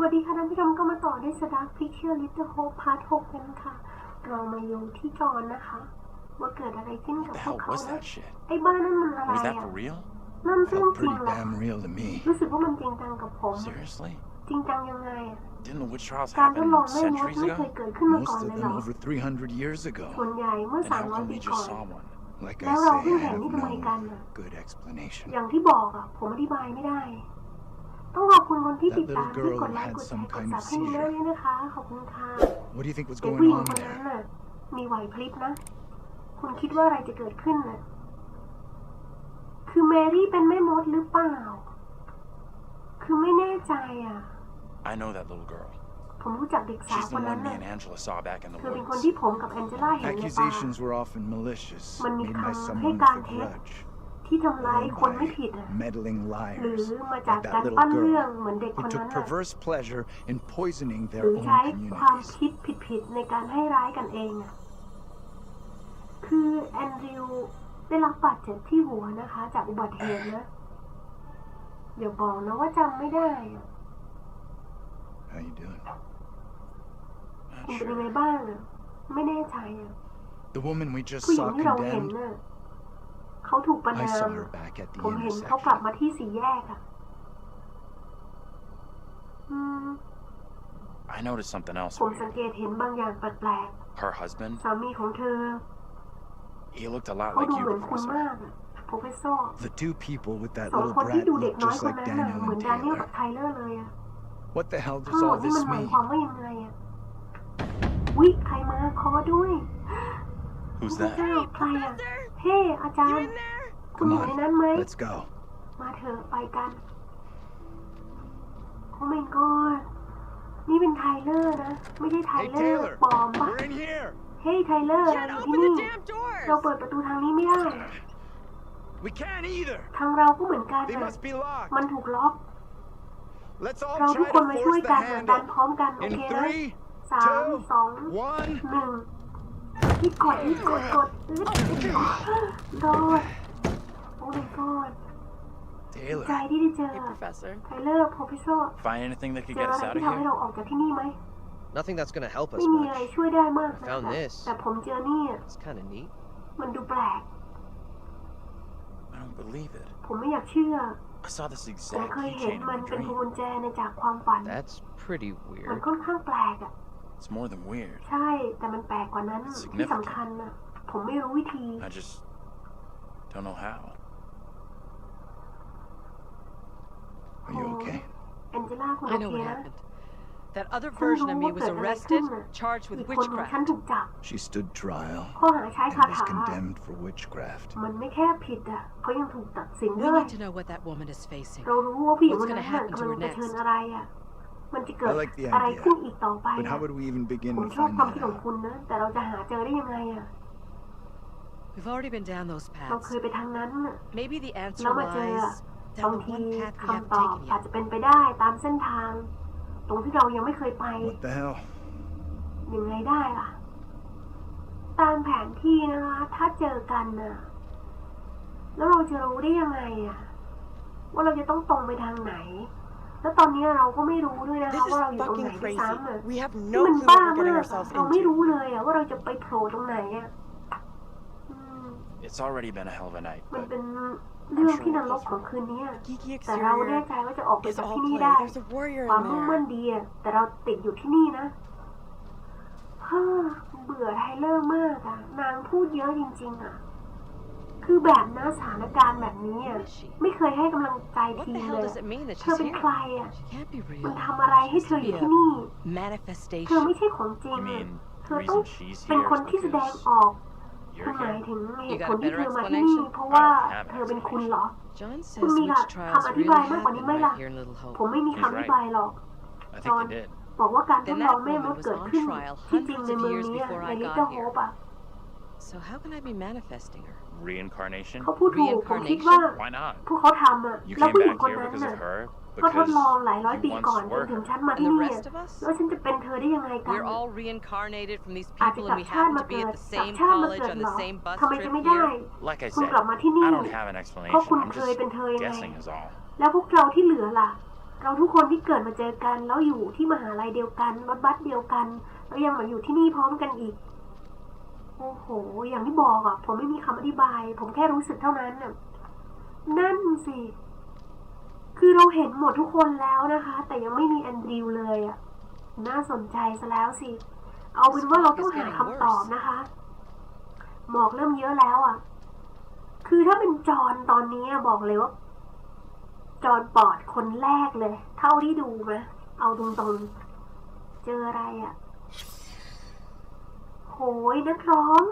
วัสดีค่ะท่านผู้ชมก็มาต่อด้วย Dark Picture Little Hope Part 6กันค่ะ เรามาอยู่ที่จอนนะคะ ว่าเกิดอะไรขึ้นกับ The พว hell กเขา was นะ that shit? ไอ้บ้านนั่นมันอะไร Was that อะ for real? นั่นเรื่อง Felt จริง pretty เหรอ damn real to me. รู้สึกว่ามันจริงจังกับผมอะ Seriously? จริงจังยังไงอะ Didn't the witch trials การทด happen ลองแม่มด centuries ไม่เคย ago? เกิดขึ้นมาก่อน Most เล of ยเหร them อ over 300 years ส่ว ago. นใหญ่เมื่อ And how 300 come ปี we ก่อ just น saw one? Like แล้ว I เรา say, เพิ่ง I เห็น have นี่ทำไมกัน no อะ good explanation. อย่างที่บอกอะผมอธิบายไม่ได้ ต้องขอบคุณคนที่ติดตามที่กดไลค์กดแชร์กดซับให้มีเรื่องนี้นะคะ ขอบคุณค่ะ What do you think was เด็กผู้ going หญิง on คนนั้น there? น่ะมีไหวพริบนะ คุณคิดว่าอะไรจะเกิดขึ้นน่ะ คือแมรี่เป็นแม่มดหรือเปล่า คือไม่แน่ใจอะ I know that little girl. ผมรู้จักเด็กสาว She's ค the นนั้น one me น่ะ and Angela saw back in the เธอเป็นคน woods. ที่ผมกับแองเจล่าเห็นในป่า Accusations were often malicious, Man made by kan someone with a hegan het. Grudge. ที่ทำร้าย Known คนไม่ by ผิดอะ meddling หรือ liars มาจาก like การ that ปั้น little เรื่อง girl เหมือนเด็กคน who นั้น took น่ะ perverse pleasure in poisoning ห their รือ own ใช้ความ communities. คิดผิดๆในการให้ร้ายกันเองอะคือแอนดริวได้รับบาดเจ็บที่หัวนะคะ จากอุบัติเหตุนะเดี๋ยวบอกนะว่าจำไม่ได้อะ How you doing? คุณ Not เป็นยังไง sure. บ้างอะไม่แน่ใจอะ The woman we just ผู้หญิง saw ที่เราเห็น condemned, น่ะ เขาถูกประ I นาม saw her back at the ผมเห็นเขากลับ intersection. มาที่สี่แยกอะอืม I noticed something else ผมสัง weird. เกตเห็นบางอย่างแปลก Her husband, ๆ สามีของเธอ he looked a lot เขา like ดู you, เหมือนคุณ Professor. มากอะโปรเฟสเซอร์ The two people with that สอง little คนที่ brat ดูเด็ก look น้อย just คน like นั้นน่ะ Daniel เหมือน and ดานิเอล Taylor. กับไทเลอร์เลยอะ What the hell ทั้ does งหมด all นี่ this มันหมาย mean? ความว่ายังไงอะวิใครมาคอด้วย Who's พระเจ้า that? ใครอะ เฮ้อาจารย์ คุณอ Come ยู่ในนั้นไหม on, let's go. มาเถอะไปกันโอ้ my god นี่เป็นไทเลอร์นะ ไม่ใช่ไท Hey เลอร์ Taylor, ปลอมปะ we're in here. เฮ้ยไทเลอร์เราอยู่ที่นี่ เราเปิดประตูทางนี้ไม่ได้ We can't either. ทางเราก็เหมือนกัน They นะ must be locked. มันถูกล็อก Let's all เราทุก try คน to มาช่วย force กั the นนะดัน handle. พร้อมกัน โอ In เคนะ three, สามสอง two, one. หนึ่ง รีบกดรีบกดกดอึดโดดโอ้ my god ใจ Taylor, ที่ได้เจอ Hey, Professor. ไทเลอร์โปรเฟสเซอร์ Find anything that could เจอ get อะ us ไร out of ที่ทำให้ here? เราออกจากที่นี่ไหม Nothing that's gonna help us ไม่มีอะไร much. ช่วยได้มากนะ Found this. แต่ผมเจอนี่อะ It's kind of neat. มันดูแปลก I don't believe it. ผมไม่อยากเชื่อ I saw this ผม exact เคยเห็น keychain in มัน my เป็นพวง dream. กุญแจในจากความฝัน That's pretty มัน weird. ค่อนข้างแปลกอ่ะ It's more than weird. ใช่ แต่มันแปลกกว่านั้น ที่สำคัญน่ะ ผมไม่รู้วิธี I just don't know how. are you okay? แองเจล่าคุณ I โอ know เค what นะ happened. That other ฉัน version รู้ of ว่า me was เกิดอะไรขึ้น arrested, น่ะ charged อี with กคนของฉัน witchcraft. ถูกจับ She stood trial ข้อหาใช้ and คา was ถา condemned for witchcraft. มันไม่แค่ผิดอ่ะเขายังถูกตัดสิน We ด้วย need to know what that woman is facing. เรารู้ว่าผู้หญิง What's คนนั้น gonna น่ะ happen to กำลั her งเผชิญ next? อะไรอ่ะ มันจะเกิด I like the อะไร idea. ขึ้นอีกต่อไป But อะ how would we even begin ผม to ชอบ find ความ that คิดของ out? คุณนะ แต่เราจะหาเจอได้ยังไงอะ We've already been down those เรา paths. เคยไปทางนั้นน่ะ Maybe the answer แล้วมาเจอ lies บาง down the ที one path we คำ haven't ตอบ taken อาจ yet. จะเป็นไปได้ตามเส้นทาง ตรงที่เรายังไม่เคยไป What the hell? ยังไงได้ล่ะ ตามแผนที่นะคะ ถ้าเจอกันน่ะ แล้วเราจะรู้ได้ยังไงอะว่าเราจะต้องตรงไปทางไหน แล้วตอนนี้เราก็ไม่รู้ด้วยนะคะ This is ว่าเราอยู่ตรงไหน fucking ด้วย crazy. ซ้ำอะ We have นี่ no มัน clue บ้า what we're มา getting กอะ ourselves เราไม่ into. รู้เลยอะว่าเราจะไปโผล่ตรงไหนอะอืม It's already been a hell of a night, มัน but เป็นเรื่องที่นรกของคืนนี้อะ Geeky แต่เราแน่ exterior ใจว่าจะออกไป is จาก all ที่นี่ play. ได้ There's a warrior ความ in มุ่งมั่น there. ดีอะแต่เราติดอยู่ที่นี่นะเฮ้อเบื่อไทเลอร์มากอะนางพูดเยอะจริงๆอะ คือแบบนะสถานการณ์แบบนี้อะ Who is she? ไม่เคยให้กำลังใจ What ที the ม hell เลย does it mean that เธอ she's เป็นใคร here? อะ She can't be มัน real. ทำอะไรให้เธออยู่ที่นี่เธอ Manifestation. ไม่ใช่ของจริง you อะ mean เธ the อต้อง reason she's เป็น here คน is ที่แสดง because ออกคือ you're หมาย here? ถึงเห You ตุ got ผ a ลที่ better เธอมาที่นี่ explanation? เพราะว่า I don't have an เธอเป็นคุณเหรอ John says Kun witch Mila, trials kama really tibay mo, kung di happen may la- right here in Little ผม Hope. ไม่มี He's คำอธิบายหรอก I John. think they did. บอกว่าการท Then ดลอง that แม่มด woman was เกิด on ขึ้น trial ที่จริง hundreds ใน of เมือง years นี้อะ before ใน I ลิต got เติ้ลโฮ here. ปอะ So how can I be manifesting her? Reincarnation? เขาพูดถูกผมคิดว่า Why not? พวกเขาทำอะ You แล้ว came ผู้หญิง back คน here นั้น because น่ะ of her? ก็ทด Because ลองหลายร้อย you ปีก่อน once จน were ถึง her. ฉันมา And ที่ the นี่ rest of us? แล้วฉันจะเป็นเธอได้ยังไงกัน We're all reincarnated from these อาจจะ people กลั and บ we ชาติ happen มา to be เกิด at the กลับ same ชาติมา college เกิด on เหร the อ same bus ทำไมจะ trip ไม่ได้ here. Like I คุณ said, กลับมาที่นี่ I don't have an เพราะ explanation. คุณ I'm เคยเป็นเธอ just ยังไง guessing is all. แล้วพวกเราที่เหลือล่ะ เราทุกคนที่เกิดมาเจอกัน แล้วอยู่ที่มหาลัยเดียวกัน รถบัสเดียวกัน แล้วยังมาอยู่ที่นี่พร้อมกันอีก โอ้โห อย่างที่บอกอะผมไม่มีคำอธิบาย ผมแค่รู้สึกเท่านั้นน่ะนั่นสิ คือเราเห็นหมดทุกคนแล้วนะคะ แต่ยังไม่มีแอนดริวเลยอะน่าสนใจซะแล้วสิ เอาเป็นว่าเราต้องหาคำตอบนะคะ หมอกเริ่มเยอะแล้วอะคือถ้าเป็นจอนตอนนี้อะบอกเลยว่าจอนปอดคนแรกเลย เท่าที่ดูมาเอาตรงๆ เจออะไรอะ โหยนักร้อง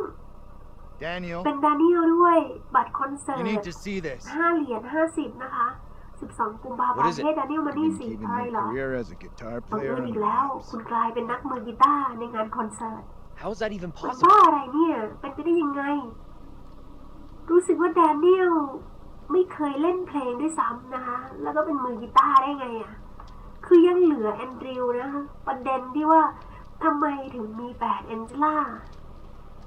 Daniel, เป็นดานิเอลด้วย บัตรคอนเสิร์ you ต need to see this. ห้าเหรียญห้าสิบนะคะสิบสองกุมภาพัน What ธ์ is it? เทศดานิเอลมา I've นี่ been สี่ keeping อะไร my เหรอ career as a guitar บัง player เอิญ in อี the กแล้ว labs. คุณกลายเป็นนักมือกีตาร์ในงานคอนเสิร์ต How is that even มัน possible? บ้าอะไรเนี่ย เป็นไปได้ยังไง รู้สึกว่าแดเนียลไม่เคยเล่นเพลงด้วยซ้ำนะคะ แล้วก็เป็นมือกีตาร์ได้ไงอะ่ะ คือยังเหลือแอนดริวนะคะประเด็นที่ว่า ทำไมถึงมีแปดแองเจล่า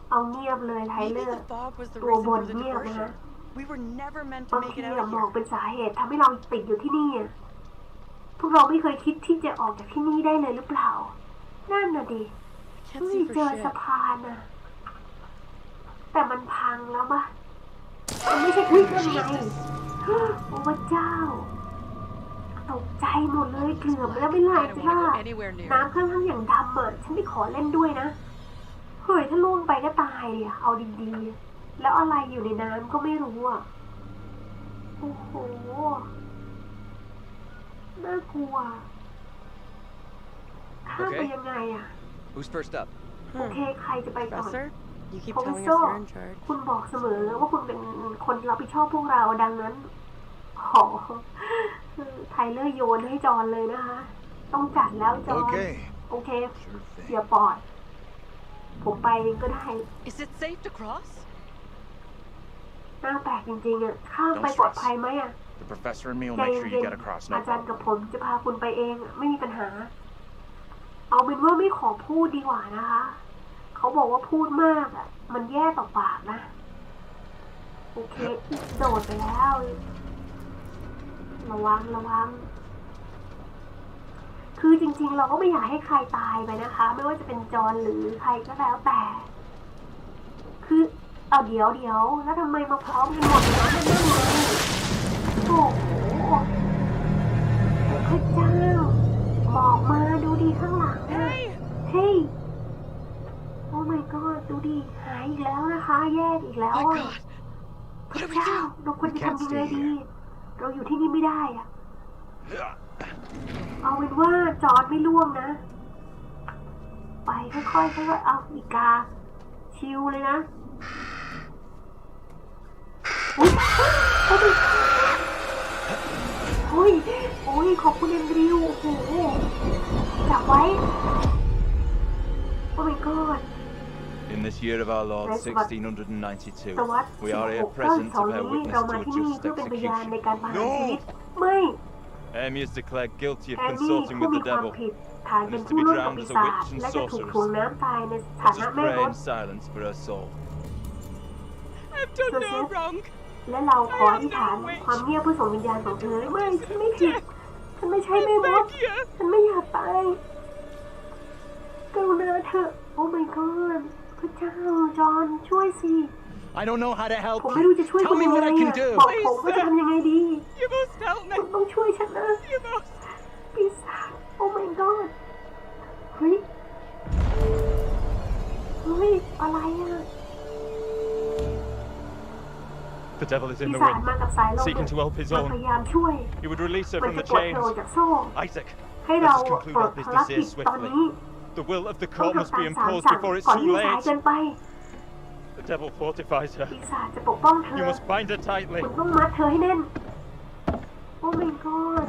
เอาเงียบเลยไทเล Maybe อร์ the fog was the ตัว reason บ for น the เงียบนะ diversion. คะ We were never meant to บาง make ที it อะ out หม of อก here. เป็นสาเหตุทำให้เราติดอยู่ที่นี่อะพวกเราไม่เคยคิดที่จะออกจากที่นี่ได้เลยหรือเปล่า นั่นน่ะดิ I can't เฮ้ย see เจ for อ shit. สะพานอะแต่มันพังแล้วปะมันไม่ใช่อุ้ยนั่นไงโอ้พระเจ้า ตกใจหมดเลยเกือบแล้วไม่ไล่ I don't จ้า want to go anywhere near. น้ำข้างๆอย่างดำอะฉันไม่ขอเล่นด้วยนะ เฮ้ยถ้าล่วงไปก็ตายเลยอะเอาดีๆ แล้วอะไรอยู่ในน้ำก็ไม่รู้อะโอ้โห น่ากลัว ข้ามไปโอเคยังไงอะ Who's first up? โอเคใครจะไปก่อน Professor, you keep โปร telling us เฟสเซอร์ you're in charge. คุณบอกเสมอว่าคุณเป็นคนรับผิดชอบพวกเราดังนั้นขอ ไทเลอร์โยนให้จอนเลยนะคะ ต้องจัดแล้วจอน Okay, โอเค sure thing. อย่าปอด ผมไปเองก็ได้ Is it safe to cross? หน้าแปลกจริงๆอะ ข้ามไปปลอดภัยไหมอะ The professor and me will ใจ make sure เย็ you น get across, ๆ no อาจารย์ problem. กับผมจะพาคุณไปเองอะไม่มีปัญหา เอาเป็นว่าไม่ขอพูดดีกว่านะคะ เขาบอกว่าพูดมากอะ มันแย่ต่อปากนะ โอเค โดดไปแล้ว ระวังระวัง คือจริง ๆ เราก็ไม่อยากให้ใครตายไปนะคะ ไม่ว่าจะเป็นจอห์นหรือใครก็แล้วแต่ คือเอาเดี๋ยวเดี๋ยวแล้วทำไมมาพร้อมกันหมดเลยนะนั่นไงโอ้โหพระเจ้าบอกมาดูดีข้างหลังอะ Hey! เฮ้ยโอ้ my god ดูดิหายอีกแล้วนะคะ แยกอีกแล้ว My อะ God! พระเจ้าเราควรจะทำยังไงดี เราอยู่ที่นี่ไม่ได้อะเอาเป็นว่าจอดไม่ล่วงนะ ไปค่อยๆค่อยๆเอาอีกา ชิวเลยนะอุ๊ยโอ้ยโอ้ยโอ้ยขอบคุณแอนดริวโอ้โหจับไว้ โอ้ my god In this year of our Lord, That's what- 1692, ศตวรรษ we are 16 here present to 92 bear นี้ witness เรา to มา a ที่นี่ just เพื่อเป็นพยานใน execution. การประหารชีวิตไม่ Amy is declared guilty of แอนนี่ consulting ผู้ with มี the ความ devil ผิดฐานเป็นผู้ร่วมกับปีศาจและจะถูกถ่วงน้ำตายในฐา Let นะ us แม่ pray ม in ด silence for her soul. I've done no Joseph? wrong. และเราขออธิษฐานความเงียบเพื่อส่งวิญญาณของเธอไม่ฉันไม่ผิดฉันไม่ใช่แม่มด Thank you. ฉันไม่อยากตายกรุณาเถอะโอ้ my god พระเจ้า จอห์นช่วยสิ I don't know how to help ผมไม่รู้จะ you. ช่วย Tell คุณ me ยังไง what I อะ can do. บอกผมว่าจะทำยังไงดี You must help me. คุณต้องช่วยฉันนะ You must. ปีศาจโอ้ my god เฮ้ย เฮ้ย อะไรอ่ะ The devil is ปี in the ศาจ wind, มากับสายลม seeking to help his มัน own. พยายามช่วย He would release her มัน from จะ the ปลดเธอ chains. จากโซ่ Isaac, ให้เรา Let us conclude ปล our ด business ภารกิจ here ตอนนี้ the will of the ต้อง court must ทำ be ตาม imposed สั่ง before it's ก่อน too ที่จะสาย late. เกินไป The devil fortifies her. ปีศาจจะปกป้องเธ You อ must bind her tightly. คุณต้องมัดเธอให้แน่น โอ้ my god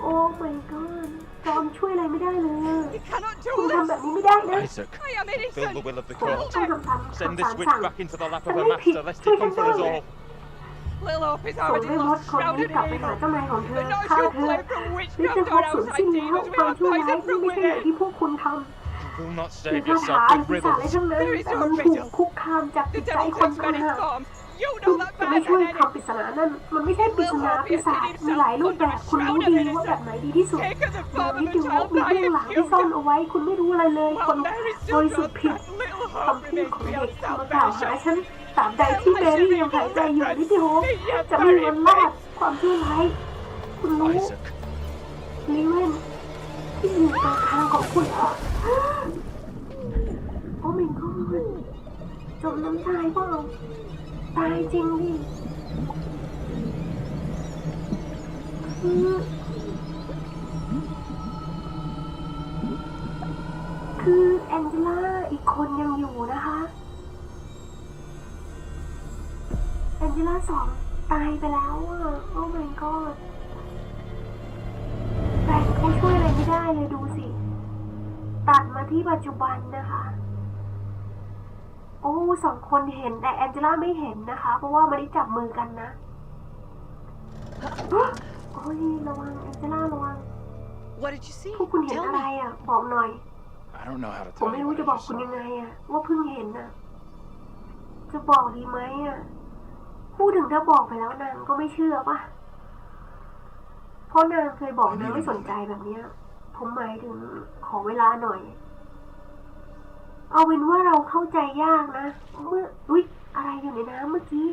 โอ้ my god จอมช่วยอะไรไม่ได้เลย You cannot คุณ do ทำแบบ this. นี้ไม่ได้นะ Isaac, I am fulfill the innocent. will of the ผม court. ต้องทำตาม Send คำ this สั่ง witch สั่ง back into the lap ฉั of น her ไม่ผิด master, lest ช่วย he ฉัน come ด้ for วย us all. Little Hope is ส่ง already แม่มด lost, คนนี้ shrouded กลับ in ไปหา evil. เจ้านายของเธอ The ฆ่า notion เธอ flame from which นี่ jumped จะพบ out สูญ outside สิ้นแล้ว demons ความ without ชั่วร้าย poison ที่ from ไม่ใช่อย่าง within. ที่พวกคุณท will not คือ save คาถา yourself อะไร with พิศาจอะไร riddles. ทั้งนั้น There is แต่ no มันถูก riddle. คุกคามจากจิ The ตใจ devil คน takes ต่าง many หาก forms. You คุณ know that จะไม่ better ช่วย than anyone. คำปริศนานั่น มันไม่ใช่ปริศนาปีศาจมีหลายรูปแบบ คุณรู้ดีว่าแบบไหนดีที่สุด Taken the แบบ form ที่ of ถึ a งว่า child มี by เบื้องหลัง and ที่ killed ซ่อน him. เอาไว้ คุณไม่รู้อะไรเลยคน Well, Mary บ still ริสุท does ธิ์ผิด that little คำ hope พูด remains ของ beyond เด็กมากล่าวหา salvation. ฉัน ตราบใดที่เบรี่ยังหายใจอยู่นิติโฮปจะไม่มีวันรอดความชั่วร้ายคุณรู้ Isaac. ลิเวนที่อยู่ตรงทางของคุณเหรอโอ้ไม่ก็จมน้ำตายเปล่าตายจริงดิคือคือแองเจล่าอีกคนยังอยู่นะคะ แองเจล่าสองตายไปแล้วอะโอ้ my god แต่เขาช่วยอะไรไม่ได้เลยดูสิ ตัดมาที่ปัจจุบันนะคะ โอ้สองคนเห็นแต่แองเจล่าไม่เห็นนะคะ เพราะว่าไม่ได้จับมือกันนะ โอ้ยระวังแองเจล่าระวัง What did you see? พวกคุณเห็น Tell อะไร me. อะ บอกหน่อย I don't know how to ผม tell ไม่ you รู้ what จะ I บอก just คุณ saw. ยังไงอะว่าเพิ่งเห็นอะจะบอกดีไหมอะ พูดถึงถ้าบอกไปแล้วนางก็ไม่เชื่อป่ะ เพราะนางเคยบอกนางไม่สนใจแบบเนี้ย ผมหมายถึงขอเวลาหน่อย เอาเป็นว่าเราเข้าใจยากนะ เมื่อ อุ๊ย อะไรอยู่ในน้ำเมื่อกี้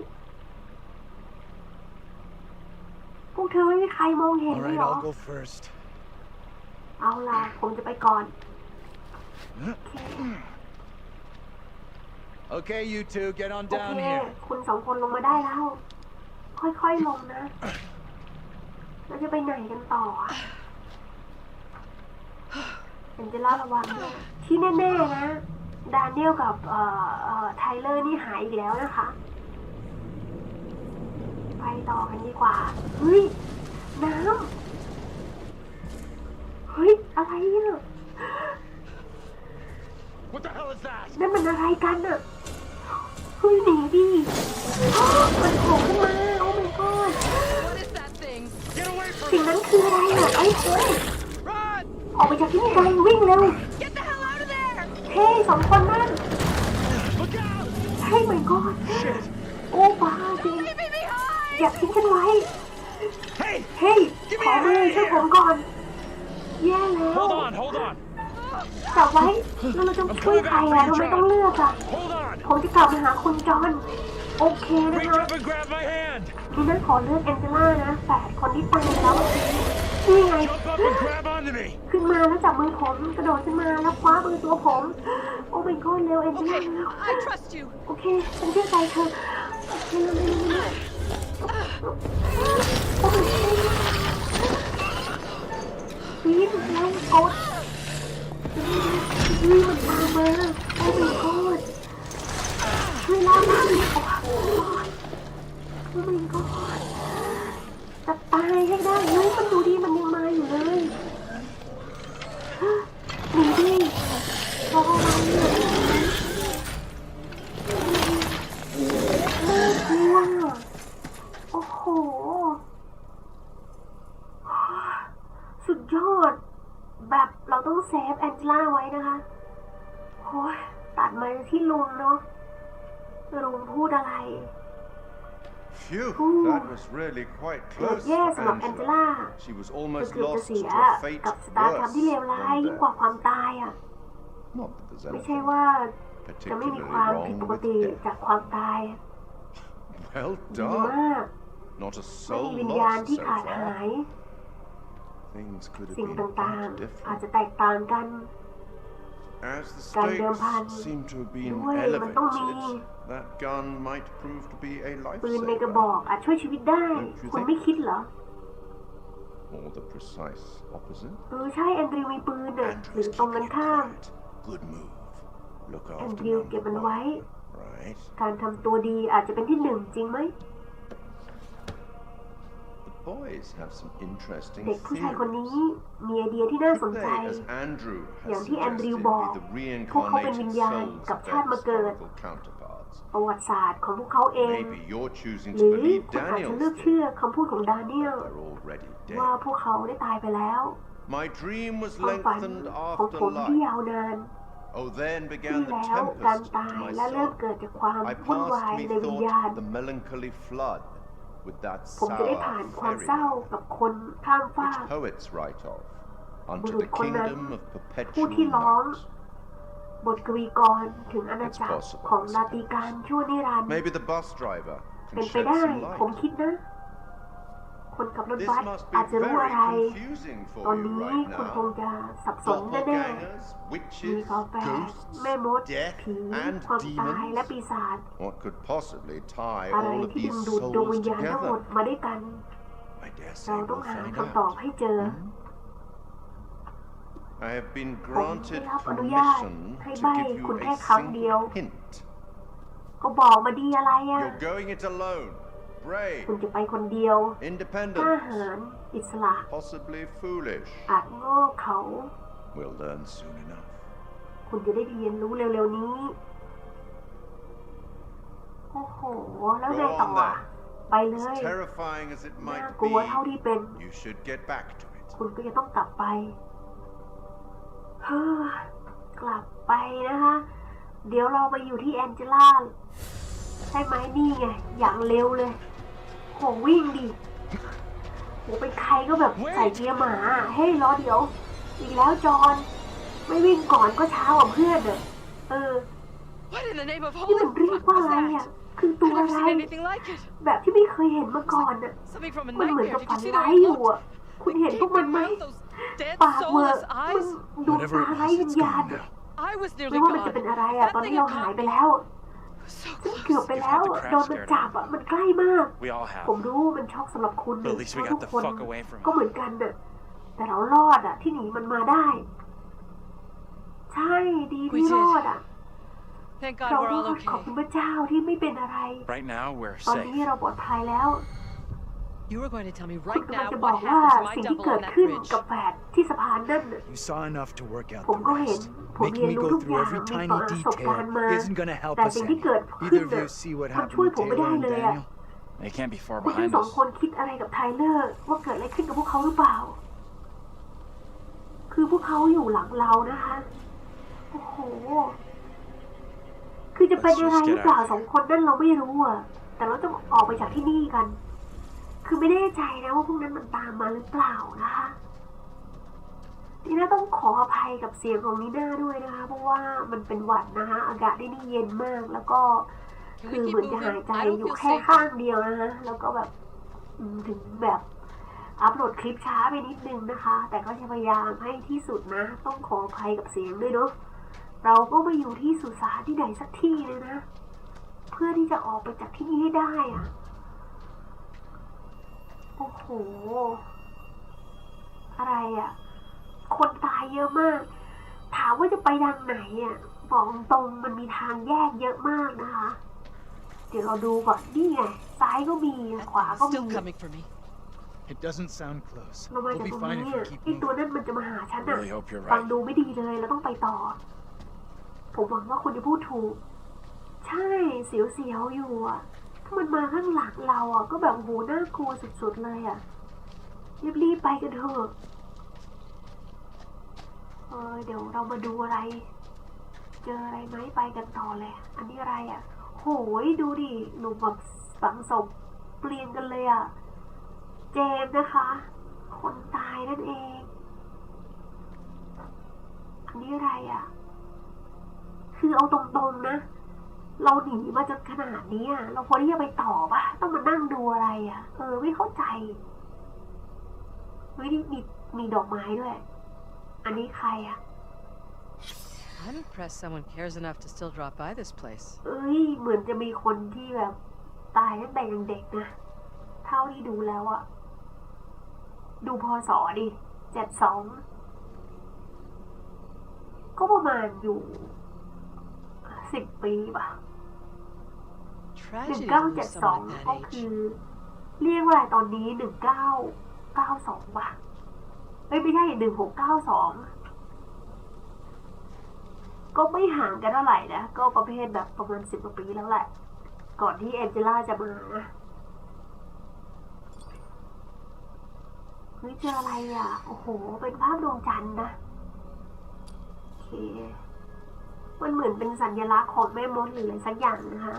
พวกเธอไม่มีใครมองเห็น All เลย right, เหรอ I'll go first. เอาล่ะ ผมจะไปก่อน Okay, you two, get on โอ down เค here. คุณสองคนลงมาได้แล้ว ค่อยๆลงนะเราจะไปไหนกันต่ออะเอ็นเจล่าระวังด้วยที่แน่ๆนะดานเนียลกับเอ่อเอ่อไทเลอร์นี่หายอีกแล้วนะคะ ไปต่อกันดีกว่าเฮ้ยน้ำเฮ้ยอะไรเนี่ย What the hell is that? นั่นมันอะไรกันอะเฮ้ยหนีดิอ้าวมันโผล่ขึ้นมา โอ้ my god What is that thing? Get away สิ่งนั้นคืออะไรอะไอ้เฮ้ย Run! ออกไปจากที่นี่เลยวิ่งเร็ว Get the hell out of there! เฮ้ยสองคนนั่น Look out! เฮ้ย my god โอ้บ้าจริง Leave me behind! อย่าทิ้งฉันไว้ Hey! เฮ้ย ขอมือช่วยผมก่อน แย่แล้ว Hold on, hold on. จับไว้แล้วเราจะช่วยใครอะเราไม่ต้องเลือกอะ Hold on. ผมจะกลับมาหาคุณจอห์นโอเคนะ Reach คะ up and grab my hand. นี่นั่นขอเลือกแองเจล่านะแปดคนที่ตายไปแล้วนี่ไง Jump up and grab onto me. ขึ้นมาแล้วจับมือผมกระโดดขึ้นมาแล้วคว้ามือตัวผมโอ้ my god เร็วแองเจล่า Okay, เร็ว I trust you. โอเคฉันเชื่อใจเธอเร็วเร็วเร็วเร็วโอ้ my god ปีนแล้วกด นี่มันตามมาโอ้ my god ช่วยล่ามันโอ้ my god โอ้ my god จะตายให้ได้นุ้ยมันดูดิ ต้องเซฟแองเจล่าไว้นะคะโอ้ยตัดมาที่ลุงเนาะลุงพูดอะไร Phew, Ooh. that was really quite เกือบ close แย่ for สำหรับแองเจล่า Angela. She was เธอ almost เกือบจะ lost เสีย to a fate กับสตาร์ท worse ที่เลวร้าย than ยิ่งกว่า death. ความตายอะ Not that there's ไม่ใช่ anything ว่าจะไม่มี particularly ความผิด wrong ปก with ติ death. จากความตาย Well ดี done. มาก Not a ไม่มี soul วิญญาณ lost ที่ so ขาดหา far. ย Things could have สิ่ง been ต่าง quite ๆอาจ different. จะแตกต่างกัน As the การเดิม stakes พัน seem to have been ด้วยมันต้องมี elevated, that gun might prove to be a ปืนในกระบอก lifesaver. อาจช่วยชีวิตได้ คุณไม่คิดเหรอ Or the precise opposite. เออใช่แอนดริวมีปืนน่ะหรือ Andrew's ตรงกัน keeping ข้าม quiet. Good move. Look แอน after ดริวเก็บ number มันไว้ one. Right. การทำตัวดีอาจจะเป็นที่หนึ่งจริงไหม The boys have some interesting เด็กผู้ชายคน theories. นี้มีไอเดียที่น่าสน Could ใจ they, as Andrew อย่า has งที่แอนดริว suggested, บอก be the พวกเขาเป็นวิ reincarnated ญญาณ souls กับ of ชา their ติมาเกิด historical counterparts? ประวัติศาสตร์ของพวกเขาเอง Maybe you're choosing ห to รือ believe คุณอาจจะ Daniel's เลือก theory. เชื่อคำพูดของดาเนียล They're already ว่า dead. พวกเขาได้ตายไปแล้ว My dream was ความฝัน lengthened ของ after ผมที่ life. ยาวนาน Oh, then ที่ began the แล้วการ tempest ตาย to my และเริ่ม soul. เกิดจากความ I วุ่นวาย passed ในวิญญาณ methought the melancholy flood with that ผมจะได้ผ่าน sour ความ ferry เศร้ากับคนข้ามฟาก which poets write of บุ unto รุษ the คนนั้น kingdom of ผู้ perpetual ที่ร้อง night. บทกวีกรถึงอาณาจักร It's possible. ของลาติการชั่วนิรันดร์ Maybe the bus driver เป็น can ไป shed ได้ some ผม light. คิดนะ คนขับรถ This บัส must อาจ be จะรู้อะไร very confusing ตอน for you นี้ right คุณคง now. จะสับสนแน่ Doppelgangers, ๆมี witches, กาแฟ ghosts, แม่มด death, ผี and ความตายและ demons. ปีศาจ What could possibly tie อะไร all of ที่ดึ these งดูดดวงวิ souls ญญาณทั้งหมด together? มาด้วยกัน I dare เรา say ต้อง we'll หา find คำตอบ out. ให้เจอ I have been ผมได้ granted รับอนุญาต permission ให้ to ใบ้ give คุณ you แค่ a ครั้งเดียว single hint. ก็บอกมาดีอะไรอะ You're going it alone, brave, คุณจะไปคนเดียวกล้า independent, หาญอิสระ possibly foolish. อาจโง่เขา We'll learn soon enough. คุณจะได้เรียนรู้เร็วๆนี้ โอ้โห แล้วไงต่ออะไปเลย As terrifying as it น่า might กลัวเท่าที่เป็น be, you should get back to it. คุณก็จะต้องกลับไปเฮ้อกลับไปนะคะ เดี๋ยวเราไปอยู่ที่แองเจล่า ใช่ไหมนี่ไง อย่างเร็วเลย โหวิ่งดิโหเป็นใครก็แบบใส่เกียร์หมา เฮ้ยรอเดี๋ยว อีกแล้วจอนไม่วิ่งก่อนก็ช้ากว่าเพื่อนเนอะเออ What in the name of ที่ holy มันเรียก fuck ว่า was อะไรอะ that? คือตัว I've อะไร never seen anything like it. แบบที่ไม่เคยเห็นมาก่อนอะ Something from a มันเหมือน nightmare. กับ Did ฝั you น see ร้าย the อยู่ look? อะ คุณเห็นพวกมัน Gaping ไหม mouth, those dead ปากเวอร์ soulless มัน eyes. ดูด Whatever ตา it ไร้ was, วิญ it's ญาณ gone อะ now. I was ไม่ nearly ว่ามันจะ gone. เป็นอะไรอะ ตอน That นี้ thing เรา had หาย caught ไป me. แล้ว So เกือบ close. ไปแล้ว You've had the โดน crap มัน scared จับ out. อะมันใกล้มาก We all have. ผมรู้มันช็อกสำหรับคุณ But at least we เพ got ราะ the ทุกคน fuck away from ก็ him. เหมือนกันน่ะแต่เรารอดอะ ที่หนีมันมาได้ ใช่ดีที่ We did. รอดอะ Thank God เรา we're ก็ all ขอบ okay. คุณพระเจ้าที่ไม่เป็นอะไร Right now, we're ตอนนี้ safe. เราปลอดภัยแล้ว You were going to tell me คุณ right กำลัง now จะบอ what กว่า happened to my สิ่งที่ double เกิ on ด that ขึ้น bridge. กับแฝดที่สะพานนั่นน่ะ You saw enough to work out ผม the ก็เห็น rest. ผม Making เรียน me รู้ go ทุกอ through ย่าง every มี tiny ประสบการ detail ณ์มา isn't going to help แต่ us สิ่งที่ any. เกิดขึ้น Either of น่ะ you see what มัน happened ช่วย with ผมไม่ได้ Taylor and เลยอะ Daniel? They can't be far คุณทั้ง behind สอง us. คนคิดอะไรกับไทเลอร์ ว่าเกิดอะไรขึ้นกับพวกเขาหรือเปล่า คือพวกเขาอยู่หลังเรานะคะ โอ้โห คือจะเป็นอะไรหรือเปล่าสองคนนั่นเราไม่รู้อะแต่เราต้องออกไปจากที่นี่กัน คือไม่แน่ใจนะว่าพวกนั้นมันตามมาหรือเปล่านะคะนี่น่าต้องขออภัยกับเสียงของนีน่าด้วยนะคะ เพราะว่ามันเป็นหวัดนะคะ อากาศที่นี่เย็นมากแล้วก็ Can คือ we เหมือน keep จะหาย moving? ใจ I don't อยู่ feel แค่ safe. ข้างเดียวนะคะ แล้วก็แบบอืมถึงแบบอัพโหลดคลิปช้าไปนิดนึงนะคะ แต่ก็จะพยายามให้ที่สุดนะ ต้องขออภัยกับเสียงด้วยเนาะเราก็มาอยู่ที่สุสานที่ไหนสักที่เลยนะ เพื่อที่จะออกไปจากที่นี่ให้ได้อะโอ้โห อะไรอะคนตายเยอะมาก ถามว่าจะไปทางไหนอะบอกตรงๆมันมีทางแยกเยอะมากนะคะ เดี๋ยวเราดูก่อนนี่ไง ซ้ายก็มีขวาก็มี Still coming for me. It doesn't sound close. เรามา We'll จาก be ตรง fine นี้ if we อะ keep ไอตัว moving. นั้นมันจะมาหาฉัน I อะ really hope you're ฟัง right. ดูไม่ดีเลยเราต้องไปต่อ ผมหวังว่าคุณจะพูดถูก ใช่เสียวๆอยู่อะถ้า มันมาข้างหลังเราอะ ก็แบบโหน่ากลัวสุดๆเลยอะ รีบๆไปกันเถอะเออเดี๋ยวเรามาดูอะไร เจออะไรไหมไปกันต่อเลย อันนี้อะไรอะ โหยดูดิหนุ่มแบบฝังศพเปลี่ยนกันเลยอะ เจมส์นะคะ คนตายนั่นเอง อันนี้อะไรอะ คือเอาตรงๆนะ เราหนีมาจนขนาดนี้อะเราควรที่จะไปต่อปะต้องมานั่งดูอะไรอะ เออ ไม่เข้าใจเฮ้ยนี่มีมีดอกไม้ด้วย อันนี้ใครอะ I'm impressed someone cares enough to still drop by this place. เอ้ย เหมือนจะมีคนที่แบบ ตายตั้งแต่ยังเด็กนะ เท่าที่ดูแล้วอะดูพอสอดิเจ็ดสอง ก็ประมาณอยู่สิบปีป่ะ หนึ่ง Tragedy เก้า to เจ็ด lose สอง someone at ก็ that คื age. อเรียกว่าอะไรตอนนี้หนึ่งเก้าเก้าสองป่ะเอ้ยไม่ใช่หนึ่งหกเก้าสองก็ไม่ห่างกันเท่าไหร่นะ ก็ประเภทแบบประมาณสิบกว่าปีแล้วแหละ ก่อนที่แองเจล่าจะมานะเฮ้ยเจออะไรอะ โอ้โห เป็นภาพดวงจันทร์นะ โอเค มันเหมือนเป็นสัญลักษณ์ของแม่มดหรืออะไรสักอย่างนะคะ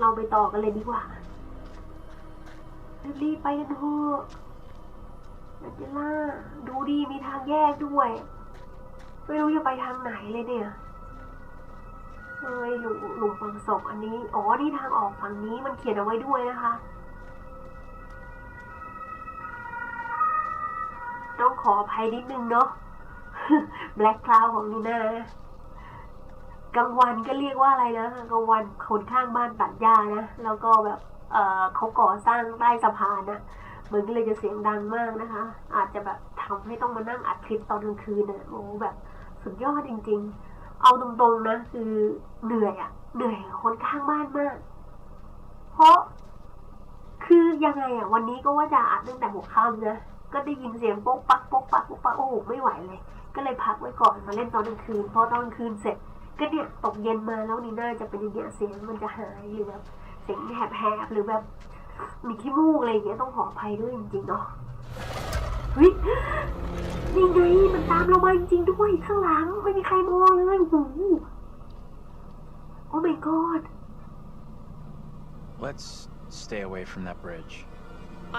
เราไปต่อกันเลยดีกว่ารีบไปกันเถอะแอนเจล่าดูดีมีทางแยกด้วย ไม่รู้จะไปทางไหนเลยเนี่ยเฮ้ยหลุมหลุมฝังศพอันนี้ อ๋อ นี่ทางออกฝั่งนี้มันเขียนเอาไว้ด้วยนะคะ ต้องขออภัยนิดนึงเนาะแบล็ k คลาวของนีน่า กลางวันก็เรียกว่าอะไรนะกลางวันคนข้างบ้านตัดหญ้านะแล้วก็แบบเออเขาก่อสร้างใต้สะพานนะมันก็เลยจะเสียงดังมากนะคะ อาจจะแบบทำให้ต้องมานั่งอัดคลิปตอนกลางคืนนะโอ้แบบสุดยอดจริง ๆ เอาตรงๆนะ คือเหนื่อยอะเหนื่อยคนข้างบ้านมาก เพราะคือยังไงอะวันนี้ก็ว่าจะอัดตั้งแต่หัวค่ำนะก็ได้ยินเสียงโป๊กปักโป๊กปักโป๊กปักโอ้โหไม่ไหวเลย ก็เลยพักไว้ก่อนมาเล่นตอนกลางคืนพอตอนกลางคืนเสร็จ ก็เนี่ยตกเย็นมาแล้วนี่น่าจะเป็นอย่างเงี้ยเสียงมันจะหายหรือแบบเสียงแหบๆหรือแบบมีขี้มูกอะไรอย่างเงี้ยต้องขออภัยด้วยจริงๆเนาะเฮ้ยนี่ไงมันตามเรามาจริงๆด้วยข้างหลังไม่มีใครมองเลยโอ้โหโอ้ my god Let's stay away from that bridge.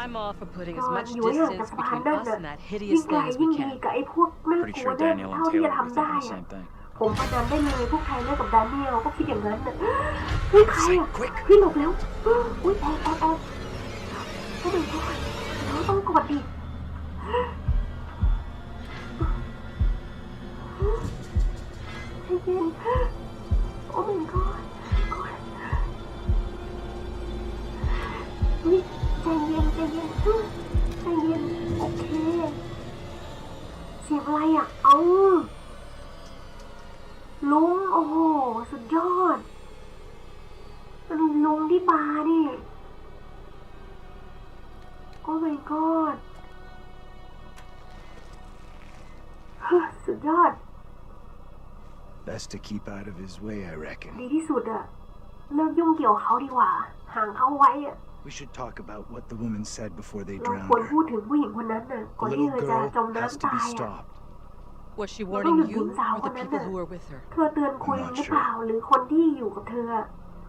I'm all for putting as God, much you ain't got distance the between behind us that. and that ยิ่ hideous งไกล thing as ยิ่ง we ดี can. กับไอ้พวกน่า Pretty กลัว sure เนี่ย Daniel เท่า and ที่ Taylor จะ were ทำได้ thinking the อะ same thing. ผมประนันได้เลยพวกไทยเลิกกับดานิเอลก็คิดอย่างนั้นน่ะเฮ้ยใครอะ quick เฮ้ยหลบแล้วอุ้ยแอบแอบแอบโอ้ my god เราต้องกดดิ Best to keep out of his way, I reckon. ดีที่สุดอะเลิกยุ่งเกี่ยวกับเขาดีกว่า ห่างเขาไว้อะ We should talk about what the woman said before they เรา drowned ควร her. พูดถึงผู้หญิงคนนั้นน่ะก่อน The ที่เธ little อจะ girl จม has น้ำ to ตา be ยอะ stopped. Was she Well, warning don't you you or the think people so? who were with her? เธอเตือนคุณ I'm not หรือเปล่าหรือคนที่อยู่กับเธออะ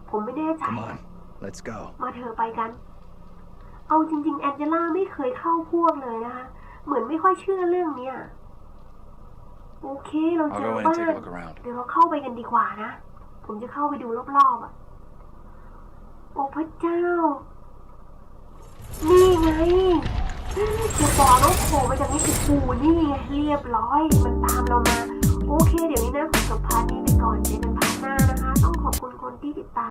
ผมไม่แน่ใจ Come on, let's go. มาเธอะไปกัน เอาจริง ๆ แอนเจล่าไม่เคยเข้าพวกเลยนะคะ เหมือนไม่ค่อยเชื่อเรื่องเนี้ย โอเค เรา I'll เจอ go in and บ้า take a น look around. เดี๋ยวเราเข้าไปกันดีกว่านะ ผมจะเข้าไปดูรอบๆอะ โอ้พระเจ้า นี่ไงจะบอกว่าโผล่มาจากนี่คือปูนี่ไงเรียบร้อย มันตามเรามา โอเค เดี๋ยวนี้นะขอจบพาร์ทนี้ไปก่อนเจอกันพาร์ทหน้านะคะ ต้องขอบคุณคนที่ติดตาม